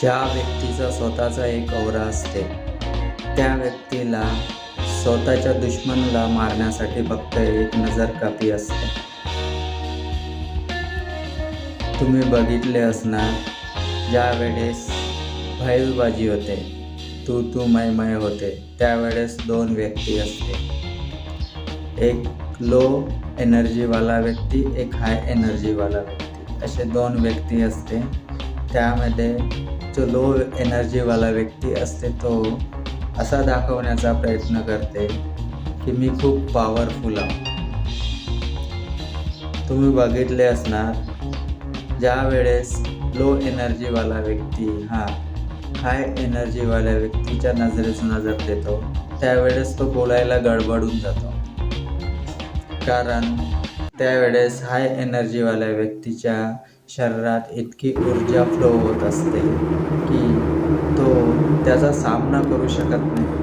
ज्या व्यक्तीचा स्वतःचा एक औरा असते त्या व्यक्तीला स्वतःच्या दुश्मनला मारण्यासाठी फक्त एक नजर कापी असते. तुम्ही बघितले असणार ज्या वेळेस होते तू तू मय मय होते त्यावेळेस दोन व्यक्ती असते. एक लो एनर्जीवाला व्यक्ती एक हाय एनर्जीवाला व्यक्ती. असे दोन व्यक्ती असते. त्यामध्ये जो लो एनर्जीवाला व्यक्ती असते तो असा दाखवण्याचा प्रयत्न करते की मी खूप पॉवरफुल आहे. तुम्ही बघितले असणार ज्या वेळेस लो एनर्जीवाला व्यक्ती हा हाय एनर्जीवाल्या व्यक्तीच्या नजरेस नजर देतो त्यावेळेस तो बोलायला गडबडून जातो. कारण त्यावेळेस हाय एनर्जीवाल्या व्यक्तीच्या शरीरात इतकी ऊर्जा फ्लो होत असते की तो त्याचा सामना करू शकत नाही.